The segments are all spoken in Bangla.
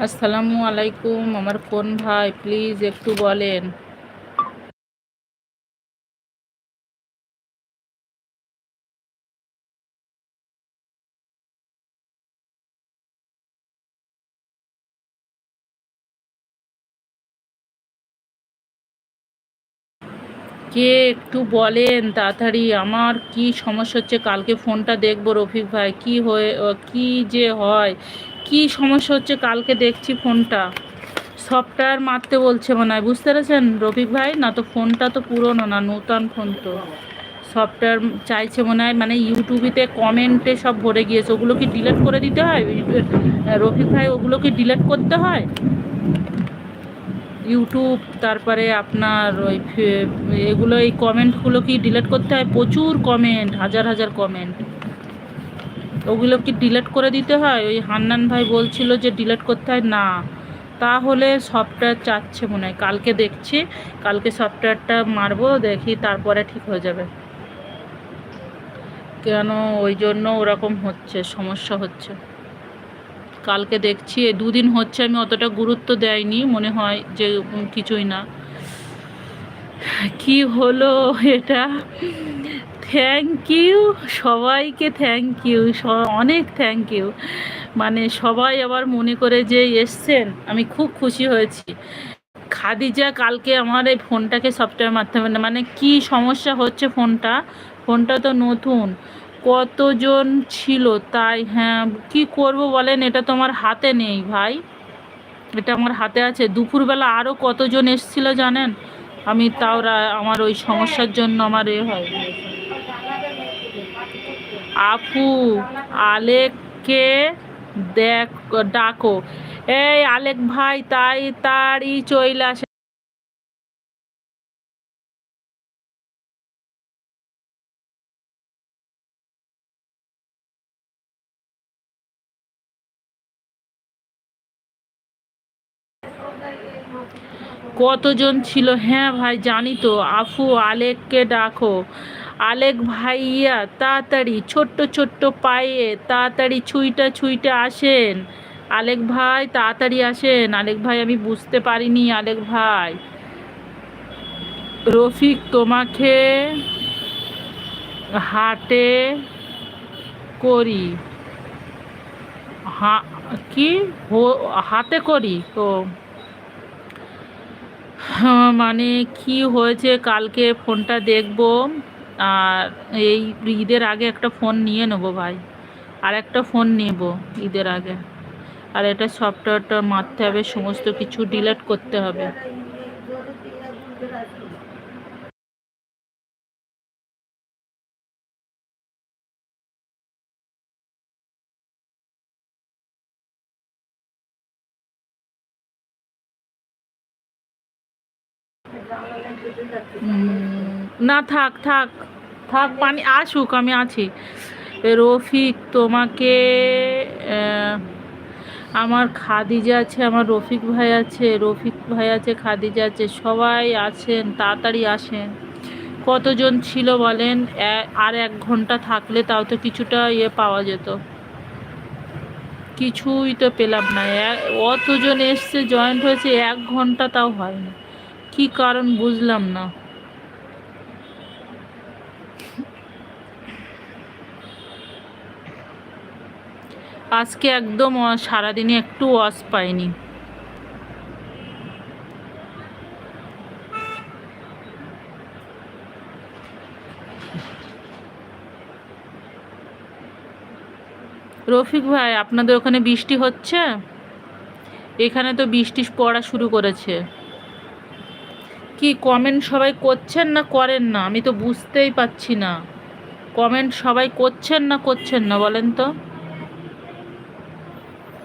আসসালামু আলাইকুম, আমার কোন ভাই? প্লিজ একটু বলেন। কে একটু বলেন তাড়াতাড়ি, আমার কি সমস্যা হচ্ছে? কালকে ফোনটা দেখব রফিক ভাই। কি হয়ে, কি যে হয়? কি সমস্যা হচ্ছে? কালকে দেখছি ফোনটা। সফটওয়্যার মারতে বলছে মনে হয়। বুঝতে পেরেছেন রফিক ভাই? না তো ফোনটা তো পুরনো না, নূতন ফোন তো। সফটওয়্যার চাইছে মনে হয় মানে ইউটিউবিতে কমেন্টে সব ভরে গিয়েছে। ওগুলো কি ডিলেট করে দিতে হয়? রফিক ভাই, ওগুলো কি ডিলেট করতে হয়? ইউটিউব, তারপরে আপনার ওই এগুলো, এই কমেন্টগুলো কি ডিলেট করতে হয়? প্রচুর কমেন্ট, হাজার হাজার কমেন্ট। ওগুলো কি ডিলেট করে দিতে হয়? ওই হান্নান ভাই বলছিল যে ডিলেট করতে হয়। না, তাহলে সফটওয়্যার চাচ্ছে মনে হয়। কালকে দেখছি, কালকে সফটওয়্যারটা মারবো, দেখি তারপরে ঠিক হয়ে যাবে। কেন? ওই জন্য ওরকম হচ্ছে, সমস্যা হচ্ছে। কালকে দেখছি দুদিন হচ্ছে, আমি অতটা গুরুত্ব দেয়নি। মনে হয় যে কিছুই না। কি হলো এটা? থ্যাংক ইউ সবাইকে থ্যাংক ইউ অনেক থ্যাংক ইউ মানে সবাই আবার মনে করে যে এসছেন। আমি খুব খুশি হয়েছি। খাদিজা কালকে আমার এই ফোনটাকে সফটওয়্যার হবে না মানে কি সমস্যা হচ্ছে ফোনটা? ফোনটা তো নতুন। কতজন ছিল? তাই হ্যাঁ কি করব বলেন? এটা তো আমার হাতে নেই ভাই। এটা আমার হাতে আছে। দুপুরবেলা আরও কতজন এসছিল জানেন? আমি তাও আমার ওই সমস্যার জন্য আমার এ হয়। আপু, আলেককে দেখ, ডাকো। এই আলেক ভাই, তাই তারই চইলা কতজন ছিল? হ্যাঁ ভাই, জানি তো। আফু আলেককে ডাকো। আলেক ভাইয়া তাড়াতাড়ি ছোট্ট ছোট্ট পায়ে তাড়াতাড়ি ছুইটা ছুইটা আসেন। আলেক ভাই তাড়াতাড়ি আসেন। আলেক ভাই আমি বুঝতে পারিনি আলেক ভাই। রফিক তোমাকে হাটে করি। হা কি? হাতে করি? তো হ্যাঁ, মানে কি হয়েছে? কালকে ফোনটা দেখব। আর এই ঈদের আগে একটা ফোন নিয়ে নেব ভাই। আর একটা ফোন নেব ঈদের আগে। আর এটা সফটওয়্যারটা মারতে হবে, সমস্ত কিছু ডিলেট করতে হবে। না, থাক থাক। থাক, পানি আসুক, আমি আছি। রফিক, তোমাকে আমার খাদিজা আছে, আমার রফিক ভাই আছে, রফিক ভাই আছে, খাদিজা আছে, সবাই আছেন, তাড়াতাড়ি আসেন। কতজন ছিল বলেন? আর এক ঘণ্টা থাকলে তাও তো কিছুটা ইয়ে পাওয়া যেত। কিছুই তো পেলাম না। অতজন এসছে, জয়েন্ট হয়েছে, এক ঘণ্টা তাও হয়নি। কি কারণ বুঝলাম না। আজকে একদম সারাদিনে একটু ওয়াশ পাইনি। রফিক ভাই, আপনাদের ওখানে বৃষ্টি হচ্ছে? এখানে তো বৃষ্টি পড়া শুরু করেছে। কি কমেন্ট সবাই করছেন না করেন না? আমি তো বুঝতেই পাচ্ছি না। কমেন্ট সবাই করছেন না করছেন না, বলেন তো।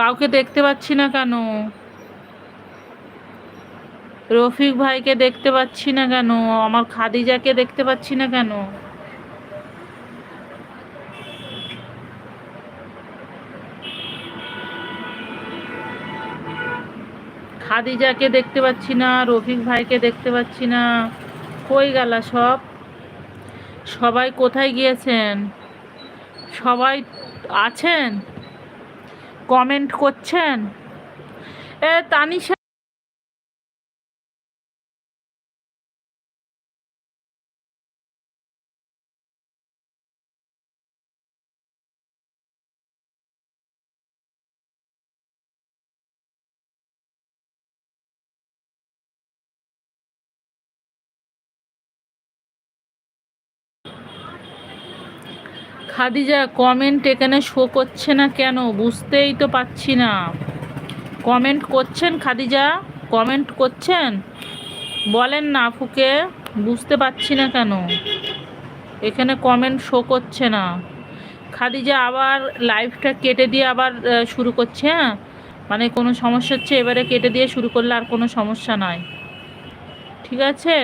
কাউকে দেখতে পাচ্ছি না কেন? রফিক ভাইকে দেখতে পাচ্ছি না কেন? আমার খাদিজাকে দেখতে পাচ্ছি না কেন? খাদিজাকে দেখতে পাচ্ছি না, রফিক ভাইকে দেখতে পাচ্ছি না। কই গেলা সব? সবাই কোথায় গিয়েছেন? সবাই আছেন? কমেন্ট করছেন? এ তানিশা খাদিজা কমেন্ট এখানে শো করছে না কেন? বুঝতেই তো পাচ্ছি না। কমেন্ট করছেন খাদিজা? কমেন্ট করছেন? বলেন না আপুকে, বুঝতে পারছি না কেন? এখানে কমেন্ট শো করছে না। খাদিজা আবার লাইভটা কেটে দিয়ে আবার শুরু করছে হ্যাঁ? মানে কোনো সমস্যা হচ্ছে, এবারে কেটে দিয়ে শুরু করলে আর কোনো সমস্যা নাই। ঠিক আছে?